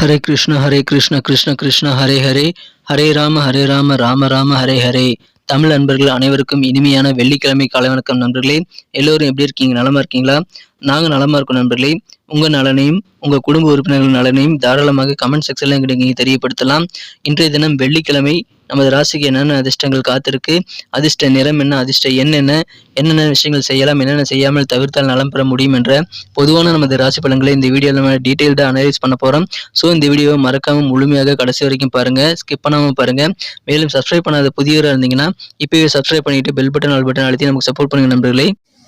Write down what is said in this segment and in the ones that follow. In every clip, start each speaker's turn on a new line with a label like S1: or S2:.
S1: ஹரே கிருஷ்ண ஹரே கிருஷ்ண கிருஷ்ண கிருஷ்ண ஹரே ஹரே. ஹரே ராம ஹரே ராம ராம ராம ஹரே ஹரே. தமிழ் நண்பர்கள் அனைவருக்கும் இனிமையான வெள்ளிக்கிழமை காலை வணக்கம் நண்பர்களே. எல்லோரும் எப்படி இருக்கீங்க? நலமா இருக்கீங்களா? நாங்கள் நலமா இருக்கோம் நண்பர்களே. உங்கள் நலனையும் உங்கள் குடும்ப உறுப்பினர்கள் நலனையும் தாராளமாக கமெண்ட் செக்ஷனில் எங்களுக்கு நீங்கள் தெரியப்படுத்தலாம். இன்றைய தினம் வெள்ளிக்கிழமை நமது ராசிக்கு என்னென்ன அதிர்ஷ்டங்கள் காத்திருக்கு? அதிர்ஷ்ட நிறம் என்ன? அதிர்ஷ்ட எண் என்ன? என்னென்ன விஷயங்கள் செய்யலாம்? என்னென்ன செய்யாமல் தவிர்த்தால் நலம் பெற முடியும் என்ற பொதுவான நமது ராசி பலன்களை இந்த வீடியோவில் நம்ம டீட்டெயில்டாக அனலைஸ் பண்ண போகிறோம் ஸோ இந்த வீடியோவை மறக்காமல் முழுமையாக கடைசி வரைக்கும் பாருங்கள் ஸ்கிப் பண்ணாமல் பாருங்கள் மேலும் சப்ஸ்கிரைப் பண்ணாத புதியவராக இருந்தீங்கன்னா இப்போவே சப்ஸ்கிரைப் பண்ணிட்டு பெல் பட்டன் ஆல் பட்டன் அழுத்தி நமக்கு சப்போர்ட் பண்ணுங்கள் நண்பர்களே.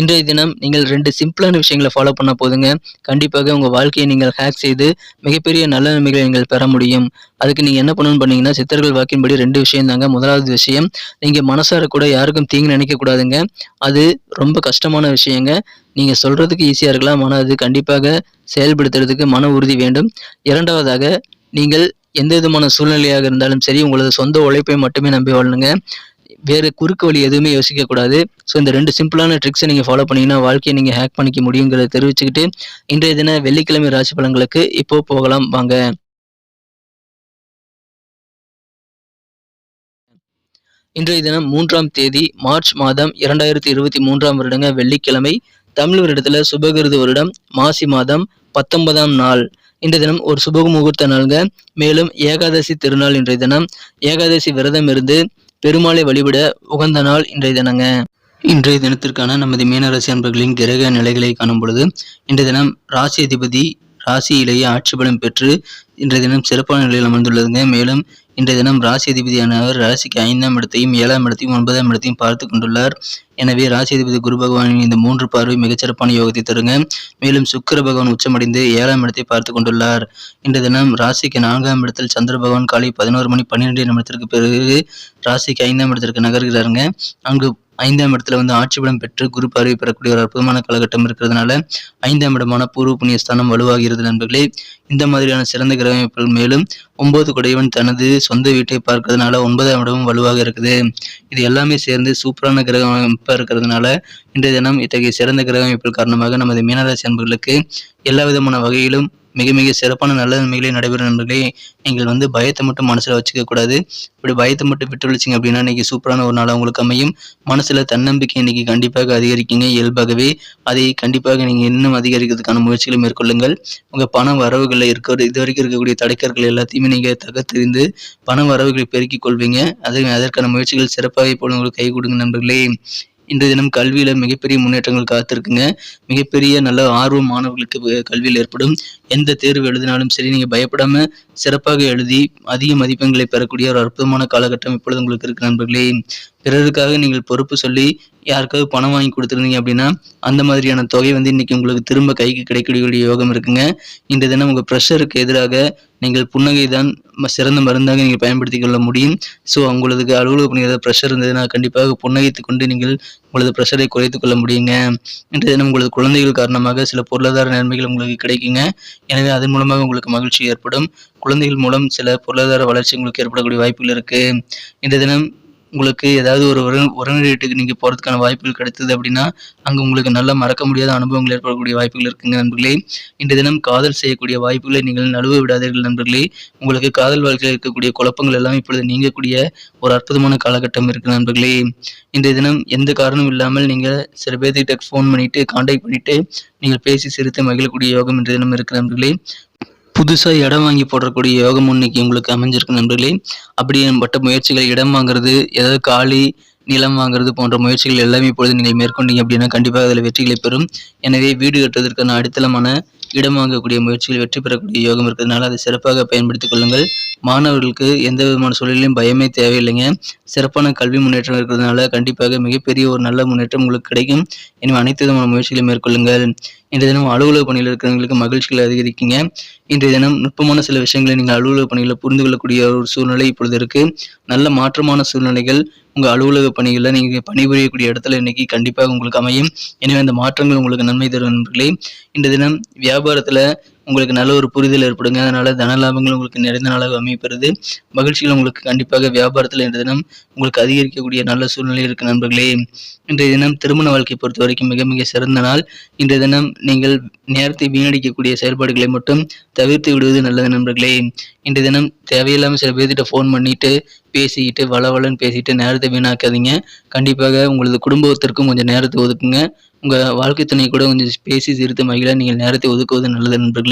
S1: இன்றைய தினம் நீங்கள் ரெண்டு சிம்பிளான விஷயங்களை ஃபாலோ பண்ண போதுங்க. கண்டிப்பாக உங்கள் வாழ்க்கையை நீங்கள் ஹேக் செய்து மிகப்பெரிய நல்ல நன்மைகளை நீங்கள் பெற முடியும். அதுக்கு நீங்கள் என்ன பண்ணணும்னு பண்ணீங்கன்னா சித்தர்கள் வாக்கின்படி ரெண்டு விஷயம் தாங்க. முதலாவது விஷயம் நீங்கள் மனசார கூட யாருக்கும் தீங்கு நினைக்கக்கூடாதுங்க அது ரொம்ப கஷ்டமான விஷயங்க. நீங்கள் சொல்கிறதுக்கு ஈஸியாக இருக்கலாம். ஆனால் அது கண்டிப்பாக செயல்படுத்துறதுக்கு மன உறுதி வேண்டும். இரண்டாவதாக நீங்கள் எந்த விதமான சூழ்நிலையாக இருந்தாலும் சரி உங்களது சொந்த உழைப்பை மட்டுமே நம்பி வாழணுங்க. வேறு குறுக்கு வழி எதுவுமே யோசிக்கக்கூடாது ஸோ இந்த ரெண்டு சிம்பிளான ட்ரிக்ஸை நீங்கள் ஃபாலோ பண்ணீங்கன்னா வாழ்க்கையை நீங்கள் ஹேக் பண்ணிக்க முடியுங்கிறத தெரிவிச்சுக்கிட்டு இன்றைய தின வெள்ளிக்கிழமை ராசி பலன்களுக்கு இப்போ போகலாம். வாங்க. இன்றைய தினம் மூன்றாம் தேதி மார்ச் மாதம் இரண்டாயிரத்தி இருபத்தி மூன்றாம் வருடங்க வெள்ளிக்கிழமை. தமிழ் வருடத்தில் சுபகிருது வருடம் மாசி மாதம் பத்தொன்பதாம் நாள். இன்றைய தினம் ஒரு சுப முகூர்த்த நாள்ங்க. மேலும் ஏகாதசி திருநாள் இன்றைய தினம். ஏகாதசி விரதம் இருந்து பெருமாளை வழிபட உகந்த நாள் இன்றைய தினங்க. இன்றைய தினத்திற்கான நமது மீனராசி அன்பர்களின் கிரக நிலைகளை காணும் பொழுது இன்றைய தினம் ராசி அதிபதி ராசியிலேயே ஆட்சி பலம் பெற்று இன்றைய தினம் சிறப்பான நிலையில் அமர்ந்துள்ளதுங்க. மேலும் இன்றைய தினம் ராசி அதிபதியானவர் ராசிக்கு ஐந்தாம் இடத்தையும் ஏழாம் இடத்தையும் ஒன்பதாம் இடத்தையும் பார்த்து கொண்டுள்ளார். எனவே ராசி அதிபதி குரு பகவானின் இந்த மூன்று பார்வை மிகச்சிறப்பான யோகத்தை தருங்க. மேலும் சுக்கர பகவான் உச்சமடைந்து ஏழாம் இடத்தை பார்த்து கொண்டுள்ளார். இன்றைய தினம் ராசிக்கு நான்காம் இடத்தில் சந்திர பகவான் காலை பதினோரு மணி பன்னிரெண்டு நிமிடத்திற்கு பிறகு ராசிக்கு ஐந்தாம் இடத்திற்கு நகர்கிறாருங்க. அங்கு ஐந்தாம் இடத்துல வந்து ஆட்சி பலம் பெற்று குரு பார்வை பெறக்கூடிய ஒரு அற்புதமான காலகட்டம் இருக்கிறதுனால ஐந்தாம் இடமான பூர்வ புண்ணிய ஸ்தானம் வலுவாகிறது நண்பர்களே. இந்த மாதிரியான சிறந்த கிரக அமைப்புகள் மேலும் ஒன்பது குடையவன் தனது சொந்த வீட்டை பார்க்கறதுனால ஒன்பதாம் இடமும் வலுவாக இருக்குது. இது எல்லாமே சேர்ந்து சூப்பரான கிரக அமைப்பாக இருக்கிறதுனால இன்றைய தினம் இத்தகைய சிறந்த கிரக அமைப்புகள் காரணமாக நமது மீனராசி அன்பர்களுக்கு எல்லா விதமான வகையிலும் மிக மிக சிறப்பான நல்ல நன்மைகளே நடைபெறும் நண்பர்களே. நீங்கள் வந்து பயத்தை மட்டும் மனசில் வச்சுக்க கூடாது. இப்படி பயத்தை மட்டும் விட்டு விழிச்சிங்க அப்படின்னா இன்னைக்கு சூப்பரான ஒரு நாளாக உங்களுக்கு அமையும். மனசில் தன்னம்பிக்கை இன்னைக்கு கண்டிப்பாக அதிகரிக்குங்க இயல்பாகவே. அதை கண்டிப்பாக நீங்கள் இன்னும் அதிகரிக்கிறதுக்கான முயற்சிகளை மேற்கொள்ளுங்கள். உங்கள் பண வரவுகளில் இருக்கிற இது வரைக்கும் இருக்கக்கூடிய தடைக்கற்கள் எல்லாத்தையுமே நீங்கள் தகர்த்தெறிந்து பண வரவுகளை பெருக்கிக் கொள்வீங்க. அதை அதற்கான முயற்சிகள் சிறப்பாக இப்போது உங்களுக்கு கை கொடுங்க நண்பர்களே. இன்றைய தினம் கல்வியில மிகப்பெரிய முன்னேற்றங்கள் காத்திருக்குங்க. மிகப்பெரிய நல்ல ஆர்வம் மாணவர்களுக்கு கல்வியில் ஏற்படும். எந்த தேர்வு எழுதினாலும் சரி நீங்க பயப்படாம சிறப்பாக எழுதி அதிக மதிப்பெண்களை பெறக்கூடிய ஒரு அற்புதமான காலகட்டம் இப்பொழுது உங்களுக்கு இருக்கு நண்பர்களே. பிறருக்காக நீங்கள் பொறுப்பு சொல்லி யாருக்காவது பணம் வாங்கி கொடுத்துருந்தீங்க அப்படின்னா அந்த மாதிரியான தொகை வந்து இன்னைக்கு உங்களுக்கு திரும்ப கைக்கு கிடைக்கக்கூடிய யோகம் இருக்குங்க. இந்த தினம் உங்கள் ப்ரெஷருக்கு எதிராக நீங்கள் புன்னகை தான் சிறந்த மருந்தாக நீங்கள் பயன்படுத்தி கொள்ள முடியும். ஸோ உங்களுக்கு அலுவலக பணியில் ப்ரெஷர் இருந்ததுன்னா கண்டிப்பாக புன்னகைத்து கொண்டு நீங்கள் உங்களது ப்ரெஷரை குறைத்து கொள்ள முடியுங்க. இன்றைய தினம் உங்களது குழந்தைகள் காரணமாக சில பொருளாதார நன்மைகள் உங்களுக்கு கிடைக்குங்க. எனவே அதன் மூலமாக உங்களுக்கு மகிழ்ச்சி ஏற்படும். குழந்தைகள் மூலம் சில பொருளாதார வளர்ச்சி உங்களுக்கு ஏற்படக்கூடிய வாய்ப்புகள் இருக்குது இந்த தினம் உங்களுக்கு ஏதாவது ஒரு உறவு உறவினர் வீட்டுக்கு நீங்கள் போகிறதுக்கான வாய்ப்புகள் கிடைத்தது அப்படின்னா அங்கே உங்களுக்கு நல்ல மறக்க முடியாத அனுபவங்கள் ஏற்படக்கூடிய வாய்ப்புகள் இருக்குங்க நண்பர்களே. இன்றைய தினம் காதல் செய்யக்கூடிய வாய்ப்புகளை நீங்கள் நழுவ விடாதீர்கள் நண்பர்களே. உங்களுக்கு காதல் வாழ்க்கையில் இருக்கக்கூடிய குழப்பங்கள் எல்லாம் இப்பொழுது நீங்கக்கூடிய ஒரு அற்புதமான காலகட்டம் இருக்கு நண்பர்களே. இன்றைய தினம் எந்த காரணமும் இல்லாமல் நீங்கள் சில பேர்த்திட்ட ஃபோன் பண்ணிட்டு காண்டாக்ட் பண்ணிட்டு நீங்கள் பேசி சிரித்து மகிழக்கூடிய யோகம் இன்றைய தினம் இருக்கு நண்பர்களே. புதுசாக இடம் வாங்கி போடக்கூடிய யோகம் இன்னைக்கு உங்களுக்கு அமைஞ்சிருக்கு நண்பர்களே அப்படிப்பட்ட முயற்சிகள் இடம் வாங்குறது ஏதாவது காலி நிலம் வாங்குறது போன்ற முயற்சிகள் எல்லாமே இப்பொழுது நீங்கள் மேற்கொண்டீங்க அப்படின்னா கண்டிப்பாக அதில் வெற்றிகளை பெறும். எனவே வீடு கட்டுவதற்கான அடித்தளமான இடம் வாங்கக்கூடிய முயற்சிகள் வெற்றி பெறக்கூடிய யோகம் இருக்கிறதுனால அதை சிறப்பாக பயன்படுத்திக் கொள்ளுங்கள். மாணவர்களுக்கு எந்த விதமான சூழலிலும் பயமே தேவையில்லைங்க. சிறப்பான கல்வி முன்னேற்றம் இருக்கிறதுனால கண்டிப்பாக மிகப்பெரிய ஒரு நல்ல முன்னேற்றம் உங்களுக்கு கிடைக்கும். எனவே அனைத்து விதமான முயற்சிகளையும் மேற்கொள்ளுங்கள். இன்றைய தினம் அலுவலக பணியில் இருக்கிறவங்களுக்கு மகிழ்ச்சிகளை அதிகரிக்குங்க. இன்றைய தினம் நுட்பமான சில விஷயங்களை நீங்கள் அலுவலக பணிகளை புரிந்து கொள்ளக்கூடிய ஒரு சூழ்நிலை இப்பொழுது இருக்கு. நல்ல மாற்றமான சூழ்நிலைகள் உங்கள் அலுவலக பணிகளில் நீங்கள் பணிபுரியக்கூடிய இடத்துல இன்னைக்கு கண்டிப்பாக உங்களுக்கு அமையும். எனவே அந்த மாற்றங்கள் உங்களுக்கு நன்மை தரும் நண்பர்களே. இன்றைய தினம் வியாபாரத்தில் உங்களுக்கு நல்ல ஒரு புரிதல் ஏற்படுங்க. அதனால தன லாபங்கள் உங்களுக்கு நிறைந்த நாளாக அமைப்பெறுது மகிழ்ச்சிகள் உங்களுக்கு கண்டிப்பாக வியாபாரத்தில் இன்றைய தினம் உங்களுக்கு அதிகரிக்கக்கூடிய நல்ல சூழ்நிலை இருக்கு நண்பர்களே. இன்றைய தினம் திருமண வாழ்க்கை பொறுத்த வரைக்கும் மிக மிக சிறந்த நாள். இன்றைய தினம் நீங்கள் நேரத்தை வீணடிக்கக்கூடிய செயல்பாடுகளை மட்டும் தவிர்த்து விடுவது நல்லது நண்பர்களே. இன்றைய தினம் தேவையில்லாமல் சில பேர்த்திட்ட ஃபோன் பண்ணிட்டு பேசிக்கிட்டு வளவலன்னு பேசிட்டு நேரத்தை வீணாக்காதீங்க. கண்டிப்பாக உங்களது குடும்பத்திற்கும் கொஞ்சம் நேரத்தை ஒதுக்குங்க. உங்கள் வாழ்க்கை துணை கூட கொஞ்சம் பேசி சிரித்து மகிழ நீங்கள் நேரத்தை ஒதுக்குவது நல்லது நண்பர்களே.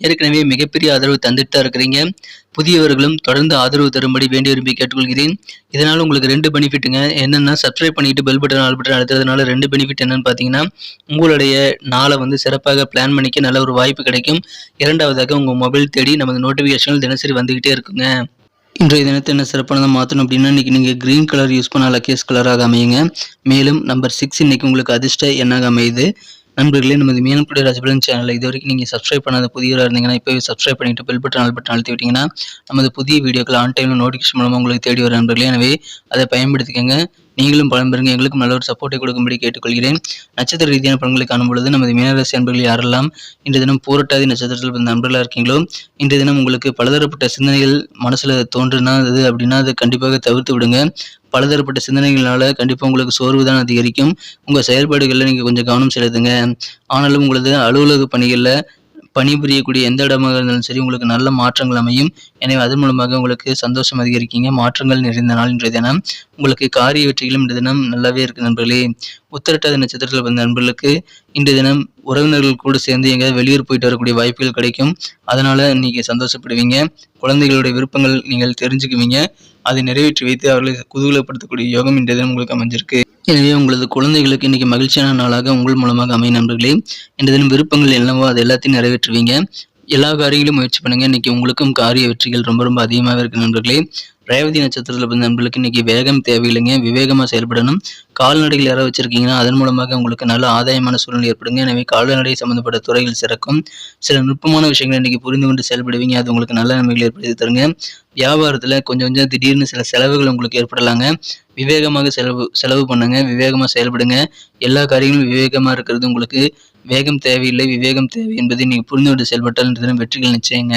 S1: ஏற்கனவே மிகப்பெரிய ஆதரவு தந்துட்டு தான் இருக்கிறீங்க. புதியவர்களும் தொடர்ந்து ஆதரவு தரும்படி வேண்டி விரும்பி கேட்டுக்கொள்கிறேன். இதனால் உங்களுக்கு ரெண்டு பெனிஃபிட்டுங்க. என்னென்னா சப்ஸ்கிரைப் பண்ணிட்டு பெல் பட்டன் ஆல் பட்டன் அழுத்துறதுனால ரெண்டு பெனிஃபிட் என்னென்னு பார்த்தீங்கன்னா உங்களுடைய நாளை வந்து சிறப்பாக பிளான் பண்ணிக்க நல்ல ஒரு வாய்ப்பு கிடைக்கும். இரண்டாவதாக உங்கள் மொபைல் தேடி நமது நோட்டிஃபிகேஷன்கள் தினசரி வந்துக்கிட்டே இருக்குங்க. இன்றைய தினத்தை என்ன சிறப்பானதாக மாற்றணும் அப்படின்னா இன்றைக்கி நீங்கள் க்ரீன் கலர் யூஸ் பண்ண லக்கேஸ் கலராக அமையுங்க. மேலும் நம்பர் சிக்ஸ் இன்றைக்கி உங்களுக்கு அதிர்ஷ்ட எண்ணாக அமையுது. நண்பர்களே நமது மீனக்குடி ராஜபலன் சேனலில் இது வரைக்கும் நீங்கள் சப்ஸ்கிரைப் பண்ணாத புதியவராக இருந்தீங்கன்னா இப்போவே சப்ஸ்கிரைப் பண்ணிட்டு பெல் பட்டன் ஆல் பட்டன் அழுத்தி விட்டிங்கன்னா நமது புதிய வீடியோக்கள் ஆன் டைமில் நோட்டிஃபிகேஷன் மூலமாக உங்களுக்கு தேடி வர நண்பர்களே. எனவே அதை பயன்படுத்திக்கங்க. நீங்களும் பலன் பெறுங்க. எங்களுக்கும் நல்ல ஒரு சப்போர்ட்டை கொடுக்கும்படி கேட்டுக்கொள்கிறேன். நட்சத்திர ரீதியான பலன்களை காணும் பொழுது நமது மீனராசி அன்பர்கள் யாரெல்லாம் இன்று தினம் பூரட்டாதி நட்சத்திரத்தில் பிறந்த அன்பர்களாக இருக்கீங்களோ இன்று தினம் உங்களுக்கு பலதரப்பட்ட சிந்தனைகள் மனசில் தோன்றுனது அப்படின்னா அதை கண்டிப்பாக தவிர்த்து விடுங்க. பலதரப்பட்ட சிந்தனைகளால் கண்டிப்பாக உங்களுக்கு சோர்வு தான் அதிகரிக்கும். உங்கள் செயல்பாடுகளில் நீங்கள் கொஞ்சம் கவனம் செலுத்துங்க. ஆனாலும் உங்களது அலுவலக பணிகளில் பணிபுரியக்கூடிய எந்த இடமாக இருந்தாலும் சரி உங்களுக்கு நல்ல மாற்றங்கள் அமையும். எனவே அதன் மூலமாக உங்களுக்கு சந்தோஷம் அதிகரிக்கீங்க. மாற்றங்கள் நிறைந்த நாள் இன்றைய தினம். உங்களுக்கு காரிய வெற்றிகளும் இன்றைய தினம் நல்லாவே இருக்கு நண்பர்களே. உத்தரட்டாத நட்சத்திரத்தில் வந்த நண்பர்களுக்கு இன்றைய தினம் உறவினர்கள் கூட சேர்ந்து எங்கேயாவது வெளியூர் போயிட்டு வரக்கூடிய வாய்ப்புகள் கிடைக்கும். அதனால நீங்க சந்தோஷப்படுவீங்க. குழந்தைகளுடைய விருப்பங்கள் நீங்கள் தெரிஞ்சுக்குவீங்க. அதை நிறைவேற்றி வைத்து அவர்களை குதூகலப்படுத்தக்கூடிய யோகம் இன்றைய தினம் உங்களுக்கு அமைஞ்சிருக்கு. எனவே உங்களது குழந்தைகளுக்கு இன்றைக்கி மகிழ்ச்சியான நாளாக உங்கள் மூலமாக அமையும் நண்பர்களே. இந்த தினம் விருப்பங்கள் என்னவோ அது எல்லாத்தையும் நிறைவேற்றுவீங்க. எல்லா காரியங்களும் முயற்சி பண்ணுங்க. இன்னைக்கு உங்களுக்கும் காரிய வெற்றிகள் ரொம்ப ரொம்ப அதிகமாக இருக்கு நண்பர்களே. ரேவதி நட்சத்திரத்தில் பிறந்த நண்பர்களுக்கு இன்னைக்கு வேகம் தேவையில்லைங்க. விவேகமாக செயல்படணும். கால்நடைகள் யாராவது வச்சிருக்கீங்கன்னா அதன் மூலமாக உங்களுக்கு நல்ல ஆதாயமான சூழ்நிலை ஏற்படுங்க. எனவே கால்நடை சம்பந்தப்பட்ட துறைகள் சிறக்கும். சில நுட்பமான விஷயங்களை இன்னைக்கு புரிந்து கொண்டு செயல்படுவீங்க. அது உங்களுக்கு நல்ல நன்மைகள் ஏற்படுத்தி தருங்க. வியாபாரத்தில் கொஞ்சம் கொஞ்சம் திடீர்னு சில செலவுகள் உங்களுக்கு ஏற்படலாங்க. விவேகமாக செலவு செலவு பண்ணுங்க. விவேகமாக செயல்படுங்க. எல்லா காரியங்களும் விவேகமாக இருக்கிறது உங்களுக்கு வேகம் தேவையில்லை விவேகம் தேவை என்பதை நீங்கள் புரிந்து கொண்டு செயல்பட்டால் தினம் வெற்றிகள் நிச்சயங்க.